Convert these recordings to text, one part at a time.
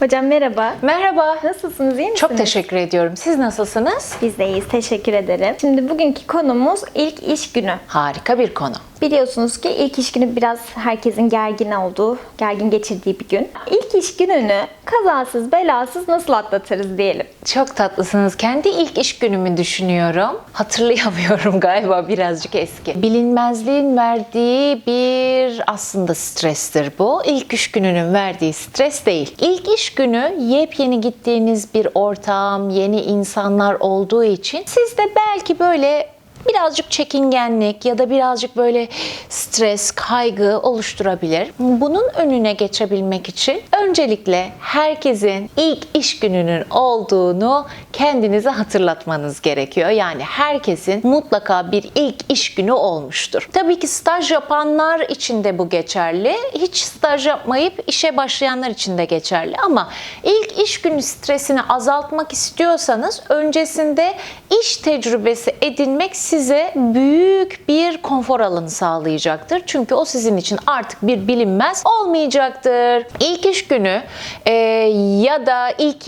Hocam merhaba. Merhaba. Nasılsınız, iyi misiniz? Çok teşekkür ediyorum. Siz nasılsınız? Biz de iyiyiz, teşekkür ederim. Şimdi bugünkü konumuz ilk iş günü. Harika bir konu. Biliyorsunuz ki ilk iş günü biraz herkesin gergin olduğu, gergin geçirdiği bir gün. İlk iş gününü kazasız belasız nasıl atlatırız diyelim. Çok tatlısınız. Kendi ilk iş günümü düşünüyorum. Hatırlayamıyorum galiba birazcık eski. Bilinmezliğin verdiği bir aslında strestir bu. İlk iş gününün verdiği stres değil. İlk iş günü yepyeni gittiğiniz bir ortam, yeni insanlar olduğu için sizde belki böyle birazcık çekingenlik ya da birazcık böyle stres, kaygı oluşturabilir. Bunun önüne geçebilmek için öncelikle herkesin ilk iş gününün olduğunu kendinize hatırlatmanız gerekiyor. Yani herkesin mutlaka bir ilk iş günü olmuştur. Tabii ki staj yapanlar için de bu geçerli. Hiç staj yapmayıp işe başlayanlar için de geçerli ama ilk iş günü stresini azaltmak istiyorsanız öncesinde iş tecrübesi edinmek size büyük bir konfor alanı sağlayacaktır. Çünkü o sizin için artık bir bilinmez olmayacaktır. İlk iş günü e, ya da ilk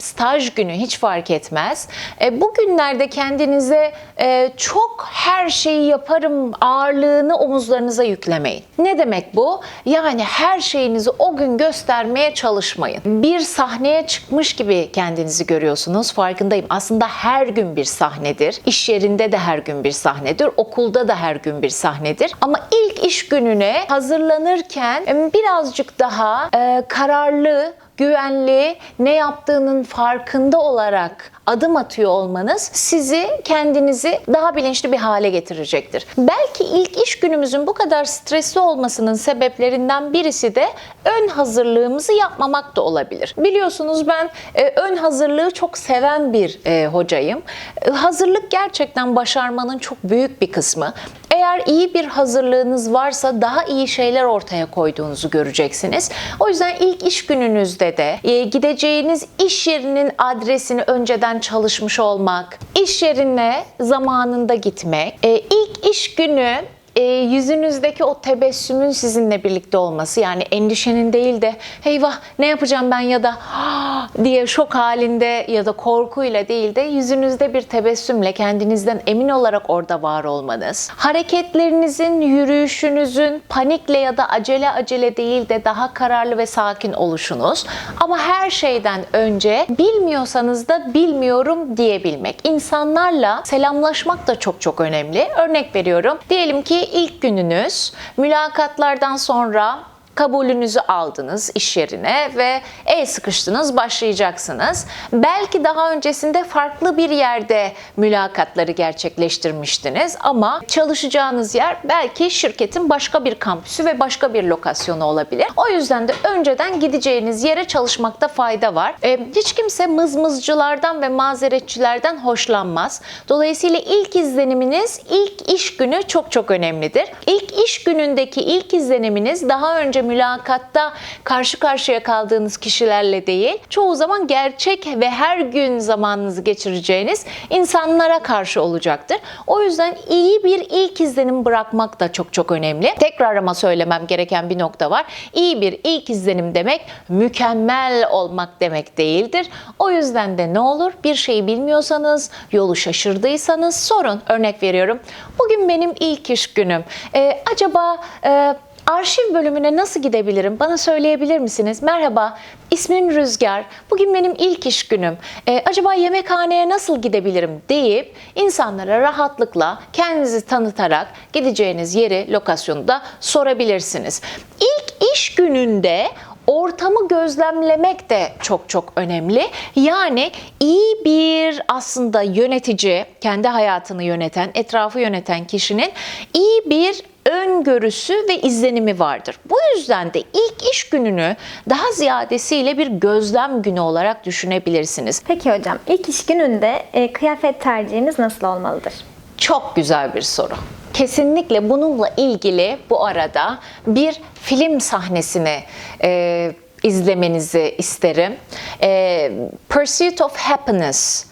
staj günü hiç fark etmez. E, bu günlerde kendinize e, çok her şeyi yaparım ağırlığını omuzlarınıza yüklemeyin. Ne demek bu? Yani her şeyinizi o gün göstermeye çalışmayın. Bir sahneye çıkmış gibi kendinizi görüyorsunuz. Farkındayım. Aslında her gün bir sahnedir. İş yerinde de her gün bir sahnedir. Okulda da her gün bir sahnedir. Ama ilk iş gününe hazırlanırken e, birazcık daha e, kararlı, güvenli, ne yaptığının farkında olarak adım atıyor olmanız sizi kendinizi daha bilinçli bir hale getirecektir. Belki ilk iş günümüzün bu kadar stresli olmasının sebeplerinden birisi de ön hazırlığımızı yapmamak da olabilir. Biliyorsunuz ben e, ön hazırlığı çok seven bir e, hocayım. E, hazırlık gerçekten başarmanın çok büyük bir kısmı. Eğer iyi bir hazırlığınız varsa daha iyi şeyler ortaya koyduğunuzu göreceksiniz. O yüzden ilk iş gününüzde de e, gideceğiniz iş yerinin adresini önceden çalışmış olmak, iş yerine zamanında gitmek, e, ilk iş günü e, yüzünüzdeki o tebessümün sizinle birlikte olması yani endişenin değil de eyvah ne yapacağım ben ya da "Ah!" diye şok halinde ya da korkuyla değil de yüzünüzde bir tebessümle kendinizden emin olarak orada var olmanız. Hareketlerinizin, yürüyüşünüzün panikle ya da acele acele değil de daha kararlı ve sakin oluşunuz. Ama her şeyden önce bilmiyorsanız da bilmiyorum diyebilmek. İnsanlarla selamlaşmak da çok çok önemli. Örnek veriyorum. Diyelim ki ilk gününüz. Mülakatlardan sonra kabulünüzü aldınız iş yerine ve el sıkıştınız başlayacaksınız. Belki daha öncesinde farklı bir yerde mülakatları gerçekleştirmiştiniz ama çalışacağınız yer belki şirketin başka bir kampüsü ve başka bir lokasyonu olabilir. O yüzden de önceden gideceğiniz yere çalışmakta fayda var. Ee, hiç kimse mızmızcılardan ve mazeretçilerden hoşlanmaz. Dolayısıyla ilk izleniminiz ilk iş günü çok çok önemlidir. İlk iş günündeki ilk izleniminiz daha önce mülakatta karşı karşıya kaldığınız kişilerle değil, çoğu zaman gerçek ve her gün zamanınızı geçireceğiniz insanlara karşı olacaktır. O yüzden iyi bir ilk izlenim bırakmak da çok çok önemli. Tekrar ama söylemem gereken bir nokta var. İyi bir ilk izlenim demek mükemmel olmak demek değildir. O yüzden de ne olur bir şeyi bilmiyorsanız, yolu şaşırdıysanız sorun. Örnek veriyorum. Bugün benim ilk iş günüm. Ee, acaba e, Arşiv bölümüne nasıl gidebilirim? Bana söyleyebilir misiniz? Merhaba, ismim Rüzgar. Bugün benim ilk iş günüm. Ee, acaba yemekhaneye nasıl gidebilirim deyip insanlara rahatlıkla kendinizi tanıtarak gideceğiniz yeri, lokasyonu da sorabilirsiniz. İlk iş gününde ortamı gözlemlemek de çok çok önemli. Yani iyi bir aslında yönetici, kendi hayatını yöneten, etrafı yöneten kişinin iyi bir öngörüsü ve izlenimi vardır. Bu yüzden de ilk iş gününü daha ziyadesiyle bir gözlem günü olarak düşünebilirsiniz. Peki hocam, ilk iş gününde e, kıyafet tercihimiz nasıl olmalıdır? Çok güzel bir soru. Kesinlikle bununla ilgili bu arada bir film sahnesini e, izlemenizi isterim. E, Pursuit of Happiness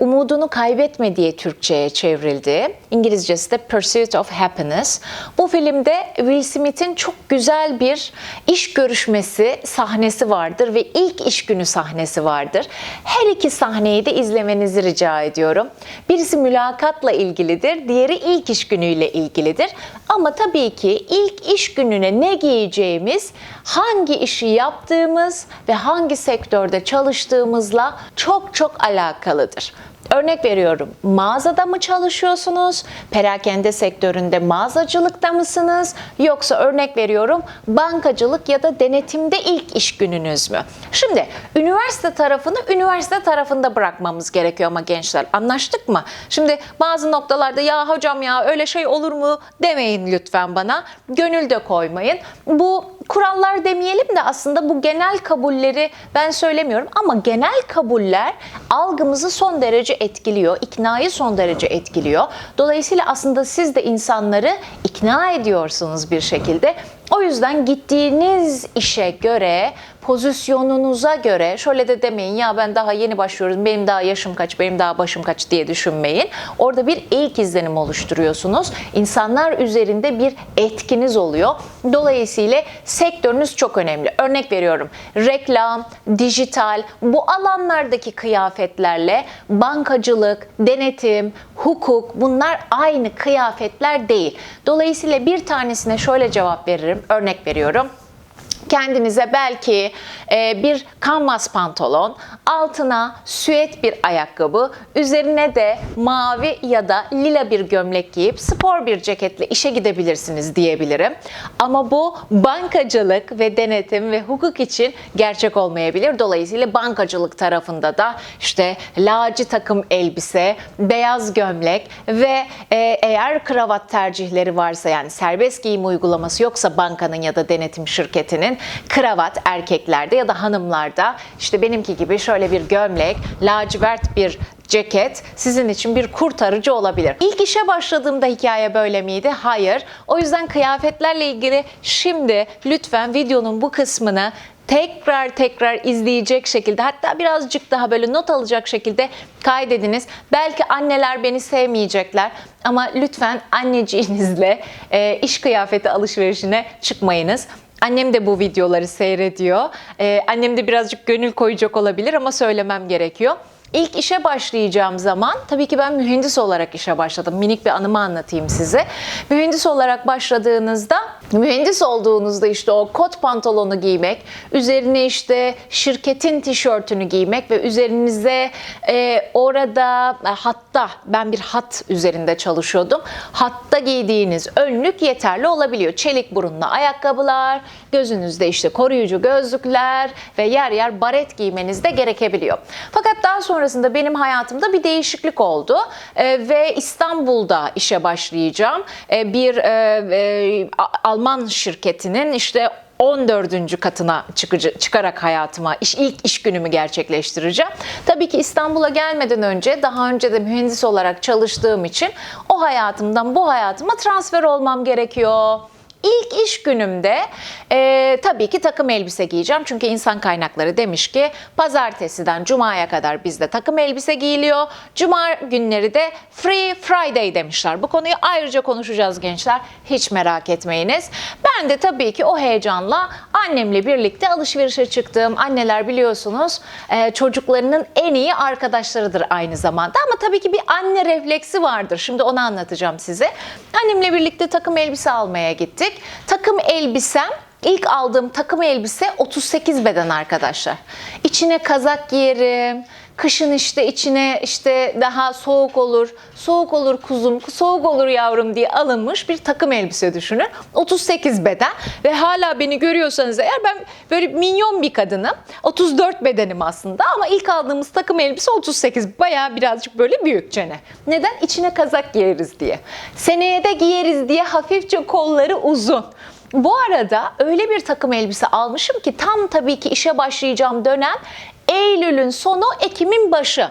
umudunu kaybetme diye Türkçe'ye çevrildi. İngilizcesi de Pursuit of Happiness. Bu filmde Will Smith'in çok güzel bir iş görüşmesi sahnesi vardır ve ilk iş günü sahnesi vardır. Her iki sahneyi de izlemenizi rica ediyorum. Birisi mülakatla ilgilidir, diğeri ilk iş günüyle ilgilidir. Ama tabii ki ilk iş gününe ne giyeceğimiz, hangi işi yaptığımız ve hangi sektörde çalıştığımızla çok çok alakalıdır. Örnek veriyorum, mağazada mı çalışıyorsunuz? Perakende sektöründe mağazacılıkta mısınız? Yoksa örnek veriyorum, bankacılık ya da denetimde ilk iş gününüz mü? Şimdi üniversite tarafını üniversite tarafında bırakmamız gerekiyor ama gençler anlaştık mı? Şimdi bazı noktalarda ya hocam ya öyle şey olur mu demeyin lütfen bana. Gönül de koymayın. Bu kurallar demeyelim de aslında bu genel kabulleri ben söylemiyorum ama genel kabuller algımızı son derece etkiliyor, iknayı son derece etkiliyor. Dolayısıyla aslında siz de insanları ikna ediyorsunuz bir şekilde. O yüzden gittiğiniz işe göre, pozisyonunuza göre şöyle de demeyin ya ben daha yeni başlıyorum, benim daha yaşım kaç, benim daha başım kaç diye düşünmeyin. Orada bir ilk izlenim oluşturuyorsunuz. İnsanlar üzerinde bir etkiniz oluyor. Dolayısıyla sektörünüz çok önemli. Örnek veriyorum. Reklam, dijital bu alanlardaki kıyafetlerle bankacılık, denetim, hukuk bunlar aynı kıyafetler değil. Dolayısıyla bir tanesine şöyle cevap veririm. Örnek veriyorum kendinize belki e, bir kanvas pantolon, altına süet bir ayakkabı, üzerine de mavi ya da lila bir gömlek giyip spor bir ceketle işe gidebilirsiniz diyebilirim. Ama bu bankacılık ve denetim ve hukuk için gerçek olmayabilir. Dolayısıyla bankacılık tarafında da işte laci takım elbise, beyaz gömlek ve e, eğer kravat tercihleri varsa yani serbest giyim uygulaması yoksa bankanın ya da denetim şirketinin kravat erkeklerde ya da hanımlarda işte benimki gibi şöyle bir gömlek, lacivert bir ceket sizin için bir kurtarıcı olabilir. İlk işe başladığımda hikaye böyle miydi? Hayır. O yüzden kıyafetlerle ilgili şimdi lütfen videonun bu kısmını tekrar tekrar izleyecek şekilde hatta birazcık daha böyle not alacak şekilde kaydediniz. Belki anneler beni sevmeyecekler ama lütfen anneciğinizle e, iş kıyafeti alışverişine çıkmayınız. Annem de bu videoları seyrediyor. Ee, annem de birazcık gönül koyacak olabilir ama söylemem gerekiyor. İlk işe başlayacağım zaman tabii ki ben mühendis olarak işe başladım. Minik bir anımı anlatayım size. Mühendis olarak başladığınızda mühendis olduğunuzda işte o kot pantolonu giymek, üzerine işte şirketin tişörtünü giymek ve üzerinize e, orada e, hatta ben bir hat üzerinde çalışıyordum. Hatta giydiğiniz önlük yeterli olabiliyor. Çelik burunlu ayakkabılar, gözünüzde işte koruyucu gözlükler ve yer yer baret giymeniz de gerekebiliyor. Fakat daha sonrasında benim hayatımda bir değişiklik oldu Ee, ve İstanbul'da işe başlayacağım. Ee, bir e, e, Alman şirketinin işte 14. katına çıkarak hayatıma iş, ilk iş günümü gerçekleştireceğim. Tabii ki İstanbul'a gelmeden önce daha önce de mühendis olarak çalıştığım için o hayatımdan bu hayatıma transfer olmam gerekiyor. İlk iş günümde e, tabii ki takım elbise giyeceğim. Çünkü insan kaynakları demiş ki pazartesiden cumaya kadar bizde takım elbise giyiliyor. Cuma günleri de Free Friday demişler. Bu konuyu ayrıca konuşacağız gençler. Hiç merak etmeyiniz. Ben de tabii ki o heyecanla annemle birlikte alışverişe çıktım. Anneler biliyorsunuz e, çocuklarının en iyi arkadaşlarıdır aynı zamanda. Ama tabii ki bir anne refleksi vardır. Şimdi onu anlatacağım size. Annemle birlikte takım elbise almaya gittik. Takım elbisem İlk aldığım takım elbise 38 beden arkadaşlar. İçine kazak giyerim. Kışın işte içine işte daha soğuk olur, soğuk olur kuzum, soğuk olur yavrum diye alınmış bir takım elbise düşünün. 38 beden ve hala beni görüyorsanız eğer ben böyle minyon bir kadınım. 34 bedenim aslında ama ilk aldığımız takım elbise 38. Bayağı birazcık böyle büyük çene. Neden? İçine kazak giyeriz diye. Seneye de giyeriz diye hafifçe kolları uzun. Bu arada öyle bir takım elbise almışım ki tam tabii ki işe başlayacağım dönem Eylül'ün sonu, Ekim'in başı.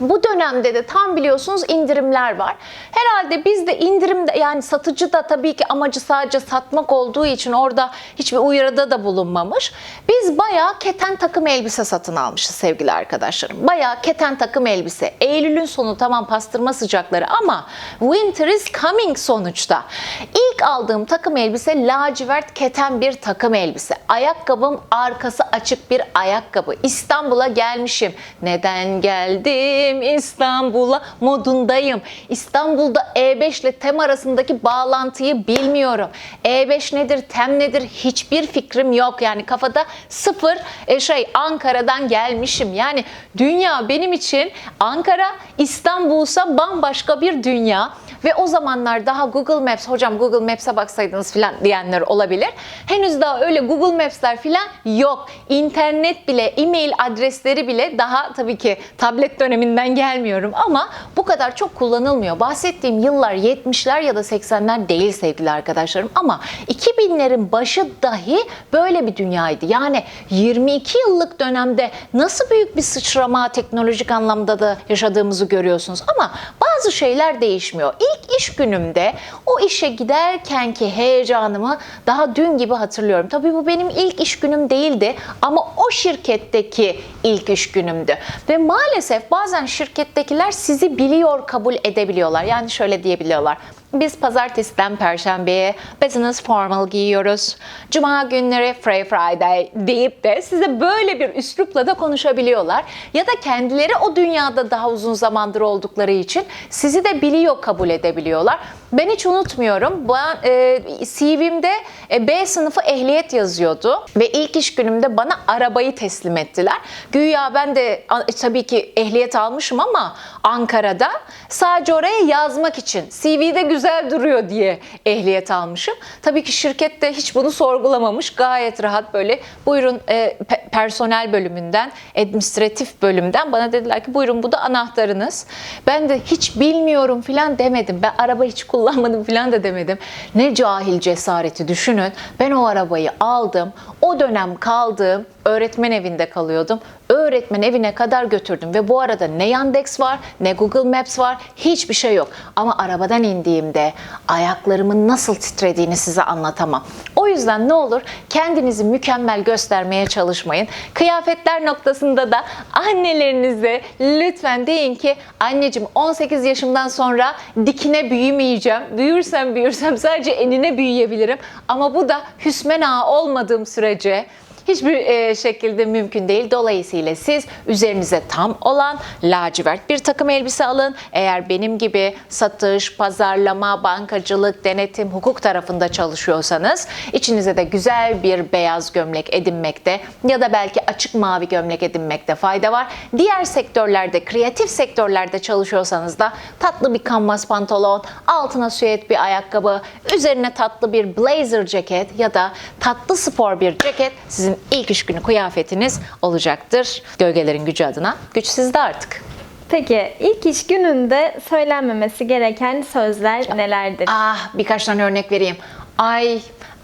Bu dönemde de tam biliyorsunuz indirimler var. Herhalde biz de indirimde yani satıcı da tabii ki amacı sadece satmak olduğu için orada hiçbir uyarıda da bulunmamış. Biz bayağı keten takım elbise satın almışız sevgili arkadaşlarım. Bayağı keten takım elbise. Eylül'ün sonu tamam pastırma sıcakları ama winter is coming sonuçta. İlk aldığım takım elbise lacivert keten bir takım elbise. Ayakkabım arkası açık bir ayakkabı. İstanbul'a gelmişim. Neden geldim İstanbul'a modundayım. İstanbul'da E5 ile TEM arasındaki bağlantıyı bilmiyorum. E5 nedir, TEM nedir hiçbir fikrim yok. Yani kafada sıfır e, şey Ankara'dan gelmişim. Yani dünya benim için Ankara, İstanbul'sa bambaşka bir dünya. Ve o zamanlar daha Google Maps, hocam Google Maps'e baksaydınız filan diyenler olabilir. Henüz daha öyle Google Maps'ler filan yok. İnternet bile, e-mail adresleri bile daha tabii ki tablet döneminden gelmiyorum ama bu kadar çok kullanılmıyor. Bahsettiğim yıllar 70'ler ya da 80'ler değil sevgili arkadaşlarım ama 2000'lerin başı dahi böyle bir dünyaydı. Yani 22 yıllık dönemde nasıl büyük bir sıçrama teknolojik anlamda da yaşadığımızı görüyorsunuz ama bazı şeyler değişmiyor. İlk iş günümde o işe giderkenki heyecanımı daha dün gibi hatırlıyorum. Tabii bu benim ilk iş günüm değildi ama o şirketteki ilk iş günümdü. Ve maalesef bazen şirkettekiler sizi biliyor kabul edebiliyorlar. Yani şöyle diyebiliyorlar. Biz pazartesiden perşembeye business formal giyiyoruz. Cuma günleri free friday deyip de size böyle bir üslupla da konuşabiliyorlar. Ya da kendileri o dünyada daha uzun zamandır oldukları için sizi de biliyor kabul edebiliyorlar. Ben hiç unutmuyorum. Ben e, CV'mde e, B sınıfı ehliyet yazıyordu ve ilk iş günümde bana arabayı teslim ettiler. Güya ben de a, tabii ki ehliyet almışım ama Ankara'da sadece oraya yazmak için CV'de güzel duruyor diye ehliyet almışım. Tabii ki şirkette hiç bunu sorgulamamış. Gayet rahat böyle buyurun e, personel bölümünden, administratif bölümden bana dediler ki buyurun bu da anahtarınız. Ben de hiç bilmiyorum filan demedim. Ben araba hiç kullanmadım filan da demedim. Ne cahil cesareti düşünün. Ben o arabayı aldım. O dönem kaldığım öğretmen evinde kalıyordum. Öğretmen evine kadar götürdüm ve bu arada ne Yandex var, ne Google Maps var, hiçbir şey yok. Ama arabadan indiğimde ayaklarımın nasıl titrediğini size anlatamam. O yüzden ne olur kendinizi mükemmel göstermeye çalışmayın. Kıyafetler noktasında da annelerinize lütfen deyin ki anneciğim 18 yaşımdan sonra dikine büyümeyeceğim. Büyürsem büyürsem sadece enine büyüyebilirim. Ama bu da hüsmen ağa olmadığım sürece hiçbir e, şekilde mümkün değil. Dolayısıyla siz üzerinize tam olan lacivert bir takım elbise alın. Eğer benim gibi satış, pazarlama, bankacılık, denetim, hukuk tarafında çalışıyorsanız içinize de güzel bir beyaz gömlek edinmekte ya da belki açık mavi gömlek edinmekte fayda var. Diğer sektörlerde, kreatif sektörlerde çalışıyorsanız da tatlı bir kanvas pantolon, altına süet bir ayakkabı, üzerine tatlı bir blazer ceket ya da tatlı spor bir ceket sizin ilk iş günü kıyafetiniz olacaktır. Gölgelerin gücü adına. Güç sizde artık. Peki ilk iş gününde söylenmemesi gereken sözler nelerdir? Ah birkaç tane örnek vereyim. Ay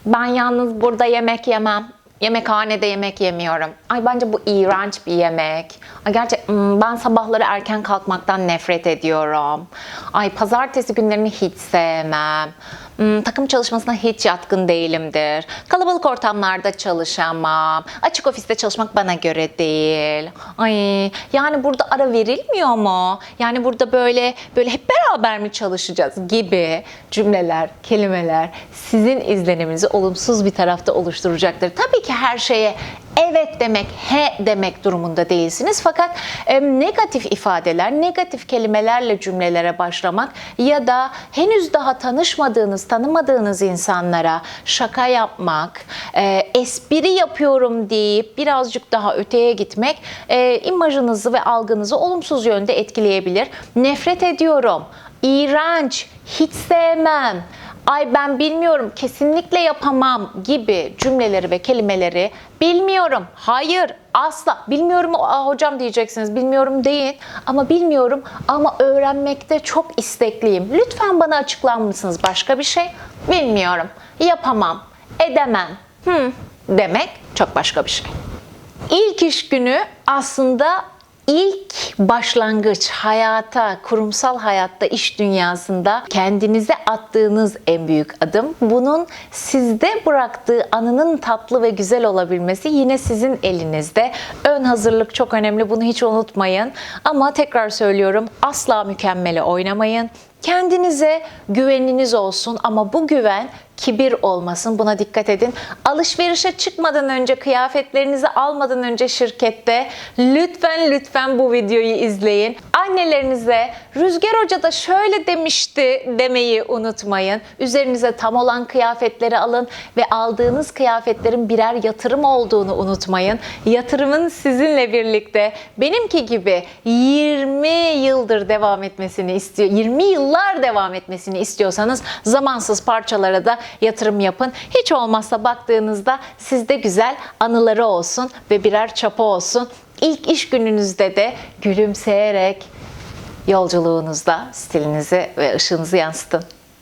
ben yalnız burada yemek yemem. Yemekhanede yemek yemiyorum. Ay bence bu iğrenç bir yemek. Ay gerçek hmm, ben sabahları erken kalkmaktan nefret ediyorum. Ay pazartesi günlerini hiç sevmem. Hmm, takım çalışmasına hiç yatkın değilimdir. Kalabalık ortamlarda çalışamam. Açık ofiste çalışmak bana göre değil. Ay yani burada ara verilmiyor mu? Yani burada böyle böyle hep beraber mi çalışacağız gibi cümleler, kelimeler sizin izleniminizi olumsuz bir tarafta oluşturacaktır. Tabii ki her şeye evet demek, he demek durumunda değilsiniz. Fakat e, negatif ifadeler, negatif kelimelerle cümlelere başlamak ya da henüz daha tanışmadığınız, tanımadığınız insanlara şaka yapmak, e, espri yapıyorum deyip birazcık daha öteye gitmek e, imajınızı ve algınızı olumsuz yönde etkileyebilir. Nefret ediyorum, iğrenç, hiç sevmem, ay ben bilmiyorum, kesinlikle yapamam gibi cümleleri ve kelimeleri bilmiyorum, hayır, asla, bilmiyorum Aa, hocam diyeceksiniz, bilmiyorum deyin ama bilmiyorum ama öğrenmekte çok istekliyim. Lütfen bana açıklar mısınız başka bir şey? Bilmiyorum, yapamam, edemem hmm, demek çok başka bir şey. İlk iş günü aslında ilk başlangıç hayata, kurumsal hayatta, iş dünyasında kendinize attığınız en büyük adım. Bunun sizde bıraktığı anının tatlı ve güzel olabilmesi yine sizin elinizde. Ön hazırlık çok önemli. Bunu hiç unutmayın. Ama tekrar söylüyorum asla mükemmele oynamayın. Kendinize güveniniz olsun ama bu güven kibir olmasın. Buna dikkat edin. Alışverişe çıkmadan önce, kıyafetlerinizi almadan önce şirkette lütfen lütfen bu videoyu izleyin. Annelerinize Rüzgar Hoca da şöyle demişti demeyi unutmayın. Üzerinize tam olan kıyafetleri alın ve aldığınız kıyafetlerin birer yatırım olduğunu unutmayın. Yatırımın sizinle birlikte benimki gibi 20 yıldır devam etmesini istiyor. 20 yıllar devam etmesini istiyorsanız zamansız parçalara da yatırım yapın. Hiç olmazsa baktığınızda sizde güzel anıları olsun ve birer çapa olsun. İlk iş gününüzde de gülümseyerek yolculuğunuzda stilinizi ve ışığınızı yansıtın.